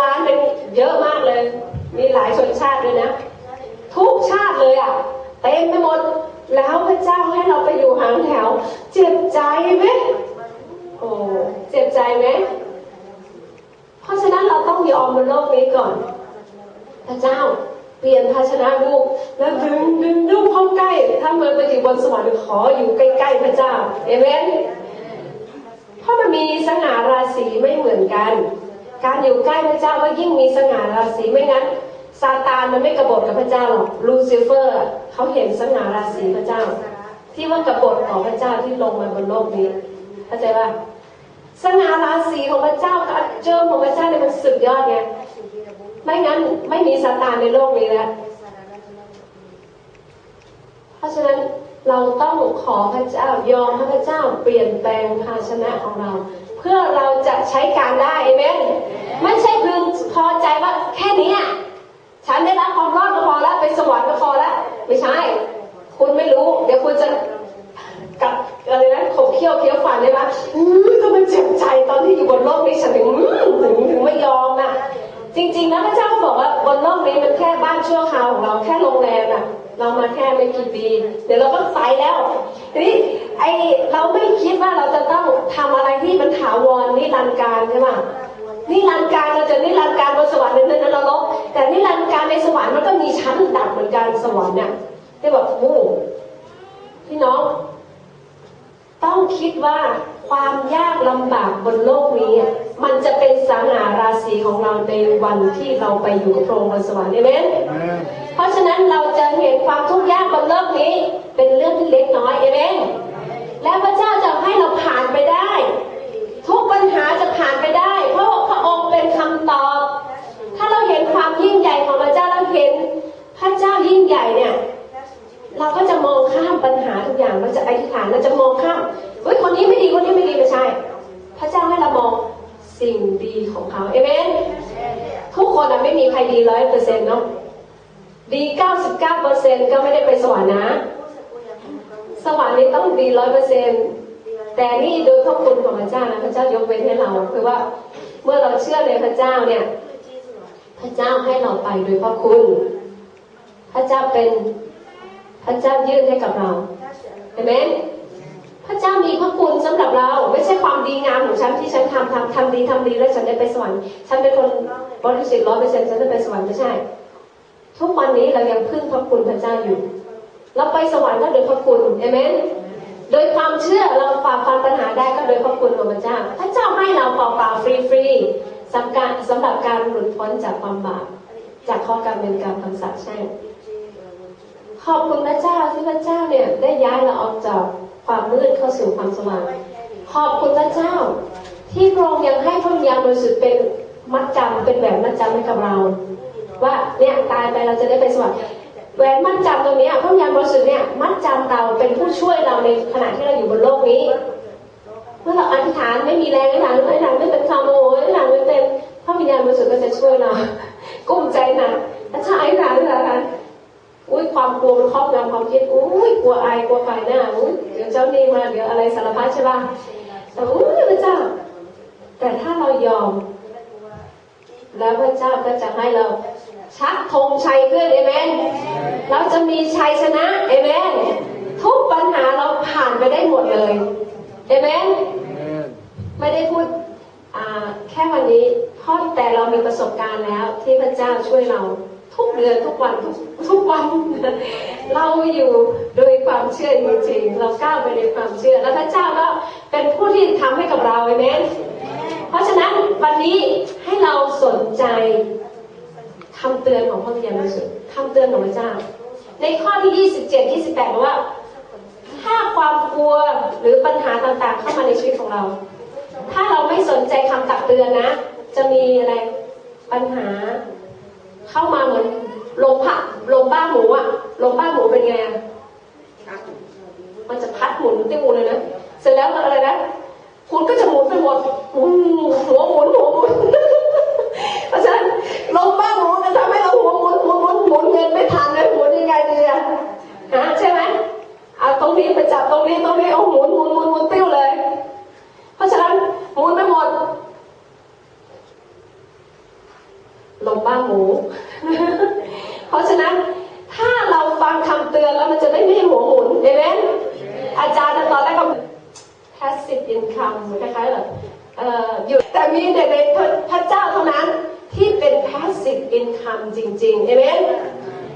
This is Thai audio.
ล้านเป็นเยอะมากเลย มีหลายชนชาติด้วยนะ ทุกชาติเลยอะเต็มไปหมดแล้วพระเจ้าให้เราไปอยู่หางแถว เจ็บใจไหมโอ้เจ็บใจไหมเพราะฉะนั้นเราต้องยอมบนโลกนี้ก่อน พระเจ้าเปลี่ยนภาชนะลูกแล้วดึงดึงลูกเข้าใกล้ ถ้าเมื่อไปถึงบนสวรรค์ขออยู่ใกล้ๆพระเจ้าเอเมนเพราะมันมีสง่าราศีไม่เหมือนกัน การอยู่ใกล้พระเจ้าก็ยิ่งมีสง่าราศีไม่งั้นซาตานมันไม่กบฏกับพระเจ้าหรอกลูซิเฟอร์เขาเห็นสง่าราศีพระเจ้า ที่ว่ากบฏของพระเจ้าที่ลงมาบนโลกนี้เข้าใจป่ะสง่าราศีของพระเจ้าการเจิมของพระเจ้าเนี่ยมันสุดยอดไงไม่งั้นไม่มีซาตานในโลกนี้แล้วเพราะฉะนั้นเราต้องขอพระเจ้ายอมให้พระเจ้าเปลี่ยนแปลงภาชนะของเรา เพื่อเราจะใช้การได้เอเมน ไม่ใช่พึงพอใจว่าแค่นี้อะฉันได้รับความรอดก็พอแล้วไปสวรรค์ก็พอแล้วไม่ใช่ คุณไม่รู้ เดี๋ยวคุณจะกับอะไรนะขบเคี้ยวเคี้ยวฟันได้ไหมอื้อก็มันเจ็บใจตอนที่อยู่บนโลกนี้ฉันถึงอือถึงถึงไม่ยอมนะจริงๆนะพระเจ้าบอกว่าบนโลกนี้มันแค่บ้านชั่วคราวของเราแค่โรงแรมอะเรามาแค่ไม่กี่ปี เดี๋ยวเราก็ไปแล้วทีนี้ไอเราไม่คิดว่าเราจะต้องทำอะไรที่มันถาวรนิรันดร์การใช่ไหม นิรันดร์การเราจะนิรันดร์การบนสวรรค์นั้นนรกแต่นิรันดร์การในสวรรค์มันก็มีชั้นดับเหมือนกันสวรรค์เนี่ยที่แบบโอ้พี่น้อง ต้องคิดว่าความยากลำบากบนโลกนี้ มันจะเป็นสง่าราศีของเราในวันที่เราไปอยู่กับพระองค์บนสวรรค์เอเมนเพราะฉะนั้นเราจะ เขาเอเมนทุกคนไม่มีใครดีร้อยเปอร์เซ็นต์เนาะดีเก้าสิบเก้าเปอร์เซ็นต์ก็ไม่ได้ไปสวรรค์นะ สวรรค์นี้ต้องดีร้อยเปอร์เซ็นต์แต่นี่โดยพระคุณของพระเจ้านะพระเจ้ายกเว้นให้เราคือว่าเมื่อเราเชื่อในพระเจ้าเนี่ย พระเจ้าให้เราไปโดยพระคุณ พระเจ้าเป็นพระเจ้ายื่นให้กับเราเห็นไหม พระเจ้ามีพระคุณสำหรับเรา ไม่ใช่ความดีงามของฉันที่ฉันทำทำทำดีทำดีแล้วฉันได้ไปสวรรค์ฉันเป็นคนบริสุทธิ์ร้อยเปอร์เซ็นต์ฉันจะไปสวรรค์ไม่ใช่ ทุกวันนี้เรายังพึ่งพระคุณพระเจ้าอยู่ เราไปสวรรค์ก็โดยพระคุณเอเมนโดยความเชื่อเราฝ่าฟันปัญหาได้ก็โดยพระคุณของพระเจ้า พระเจ้าให้เราเปล่าๆฟรีๆสำหรับการสำหรับการหลุดพ้นจากความบาปจากข้อการเป็นการทำสัตย์แช่งขอบคุณพระเจ้าที่พระเจ้าเนี่ยได้ย้ายเราออกจาก ความมืดเข้าสู่ความสว่าง ขอบคุณพระเจ้า ที่พระองค์ยังให้พระวิญญาณบริสุทธิ์เป็นมัดจำเป็นแบบมัดจำให้กับเรา ว่าเนี่ยตายไปเราจะได้ไปสวรรค์แหวนมัดจำตรงนี้พระวิญญาณบริสุทธิ์เนี่ยมัดจำเราเป็นผู้ช่วยเราในขณะที่เราอยู่บนโลกนี้เมื่อเราอธิษฐานไม่มีแรงอธิษฐานอธิษฐานไม่เป็นคำโอ้ยอธิษฐานไม่เป็นพระวิญญาณบริสุทธิ์ก็จะช่วยเรากุ้มใจหนักถ้าช้อธิษฐานอธิษฐานอุ้ยความกลัวมันครอบงำความคิดอุ้ยกลัวอายกลัวไฟหน้าอุ้ย เจ้านี่มาเดี๋ยวอะไรสารพัดใช่ป่ะแต่อุ้พระเจ้า แต่ถ้าเรายอม แล้วพระเจ้าก็จะให้เราชักธงชัยขึ้นเอเมน เราจะมีชัยชนะเอเมน ทุกปัญหาเราผ่านไปได้หมดเลยเอเมน ไม่ได้พูดแค่วันนี้เพราะแต่เรามีประสบการณ์แล้วที่พระเจ้าช่วยเรา ทุกเดือนทุกวันทุกทุกวันเราอยู่โดยความเชื่อจริงๆเราก้าวไปในความเชื่อ แล้วพระเจ้าก็เป็นผู้ที่ทำให้กับเราเอเมนเพราะฉะนั้นวันนี้ให้เราสนใจคำเตือนของพระวิญญาณบริสุทธิ์คำเตือนของพระเจ้า ในข้อที่ 27 28บอกว่า ถ้าความกลัวหรือปัญหาต่างๆ เข้ามาในชีวิตของเรา ถ้าเราไม่สนใจคำตักเตือนนะ จะมีอะไรปัญหา เข้ามาเหมือนลงพักลงบ้าหมูอะลงบ้าหมูเป็นไงอะมันจะพัดหมุนติ้วเลยนะเสร็จแล้วอะไรนะคุณก็จะหมุนไปหมดอืมหัวหมุนหัวหมุนเพราะฉะนั้นลงบ้าหมูจะทำให้เราหัวหมุนหัวหมุนหมุนเงินไม่ทันเลยหมุนยังไงดีอะฮะใช่ไหมเอาตรงนี้ไปจับตรงนี้ตรงนี้เอาหมุนหมุนหมุนหมุนติ้วเลย เพราะฉะนั้นหมุนไปหมด ลมบ้าหมู เพราะฉะนั้นถ้าเราฟังคำเตือนแล้วมันจะไม่มีหัวหมุนเอเมนอาจารย์ตอนแรกก็ passive income คล้ายๆแบบเอ่ออยู่แต่มีเด็กในพระเจ้าเท่านั้นที่เป็น passive income จริงๆเอเมน